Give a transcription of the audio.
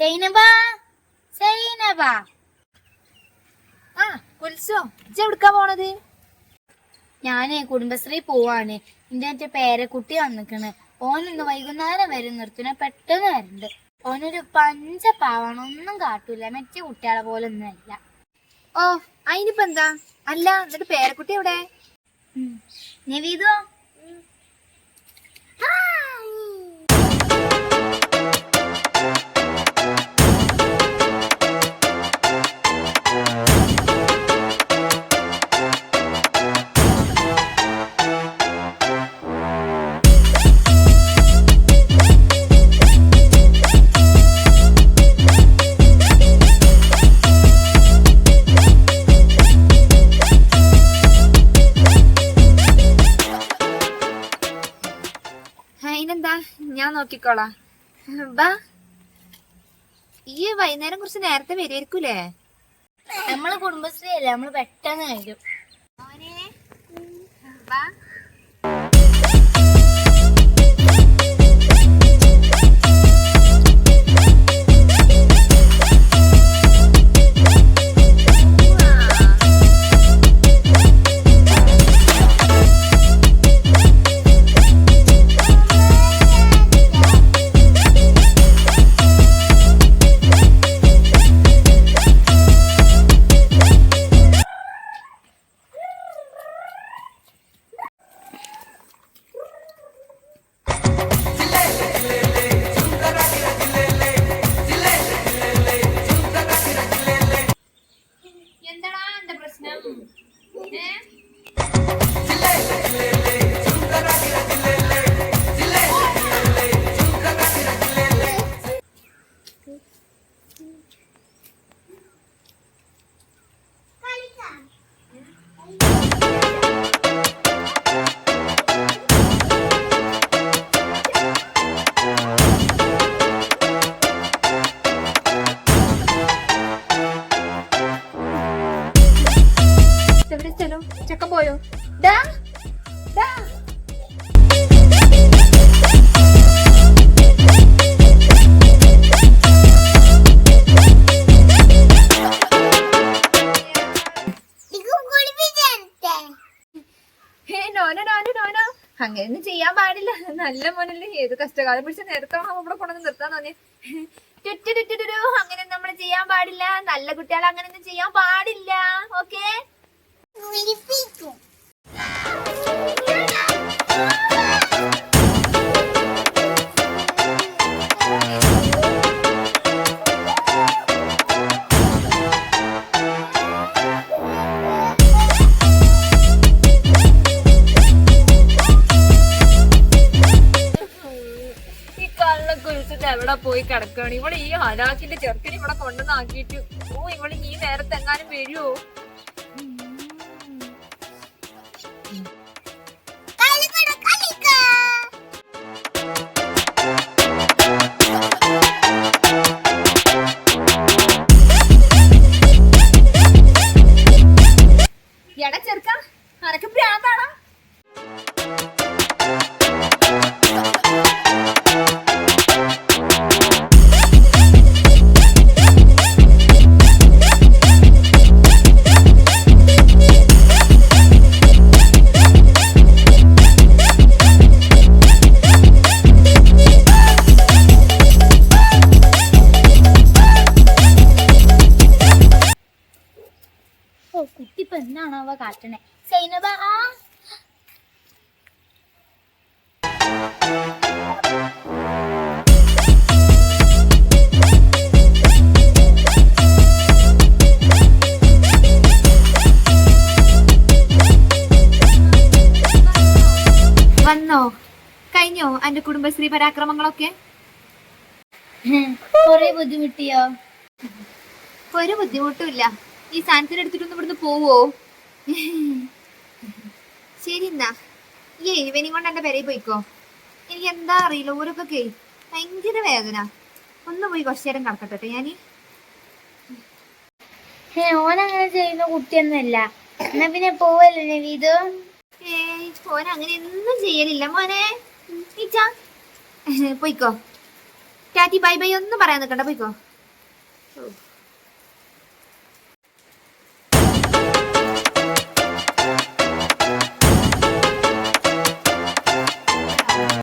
സൈനബ സൈനബ. ആ കുൽസോ ഇജ്ജ് എവിടുക്കാ പോണത്? ഞാനേ കുടുംബശ്രീ പോവാണ്. എന്റെ മറ്റേ പേരക്കുട്ടി വന്നിക്കണ്. ഓനൊന്ന് വൈകുന്നേരം വരെ. നിർത്തുന്ന പെട്ടെന്ന് വരണ്ട്. ഓനൊരു പഞ്ച പാവാണ് ഒന്നും കാട്ടൂല. മറ്റേ കുട്ടികളെ പോലെ ഒന്നുമല്ല ഓ അതിനിപ്പെന്താ എന്താ? അല്ല എന്നിട്ട് പേരക്കുട്ടി എവിടെ? നവീതോ ഞാൻ നോക്കിക്കോളാം. ബാ. ഈ വൈകുന്നേരം കുറച്ച് നേരത്തെ വരുമായിരിക്കൂലേ നമ്മൾ കുടുംബശ്രീ അല്ലേ നമ്മൾ പെട്ടെന്ന് വരും. ചെക്കൻ Da! ഡാ ഡാ നോനോ അങ്ങനെയൊന്നും ചെയ്യാൻ പാടില്ല. നല്ല മോനല്ലേ. ഏത് കഷ്ടകാലം പിടിച്ച നേരത്താണോ ഇവിടെ കൊണ്ടുവന്ന് നിർത്താൻ തോന്നിയ. അങ്ങനെ നമ്മൾ ചെയ്യാൻ പാടില്ല. നല്ല കുട്ടികൾ അങ്ങനെയൊന്നും ചെയ്യാൻ പാടില്ല. ഓക്കേ? കുരിച്ചിട്ട് എവിടെ പോയി കിടക്കാണ് ഇവിടെ ഈ ഹലാക്കിന്റെ ചെറുക്കന് ഇവിടെ കൊണ്ടുവന്നാക്കിയിട്ട് ഓ ഇവിടെ ഈ നേരത്തെ എങ്ങാനും വരുമോ എടാ ചെറുക്ക? അനക്ക് ഭ്രാന്താണോ ഓ കുട്ടി ഇപ്പൊ എന്നാണോ അവ കാട്ടണേ? സൈനബ ആ. വന്നോ? കഴിഞ്ഞോ അന്റെ കുടുംബശ്രീ പരാക്രമങ്ങളൊക്കെ? കൊറേ ബുദ്ധിമുട്ടിയോ? ഒരു ബുദ്ധിമുട്ടുമില്ല ഈ സാധനത്തിന് എടുത്തിട്ടൊന്ന് ഇവിടുന്ന് പോവോ? ശരി എന്നാ. ഈ എഴുവനെയും കൊണ്ട് എന്റെ പെരയിൽ പോയിക്കോ. എനിക്ക് എന്താ അറിയില്ല കേ ഭയങ്കര വേദന. ഒന്ന് പോയി കുറച്ചു നേരം കിടക്കട്ടെ ഞാൻ ഹേ ഓനങ്ങനെ ചെയ്യുന്ന കുട്ടിയൊന്നുമല്ല. എന്നാ പിന്നെ പോവല്ലേ നവീത് ഏയ് ഓൻ അങ്ങനെ ഒന്നും ചെയ്യലില്ല. മോനെ ഈച്ച പോയിക്കോ. ടാറ്റി ബൈ ബൈ ഒന്നും പറയാൻ നിൽക്കണ്ട. പോയിക്കോ. ഓ.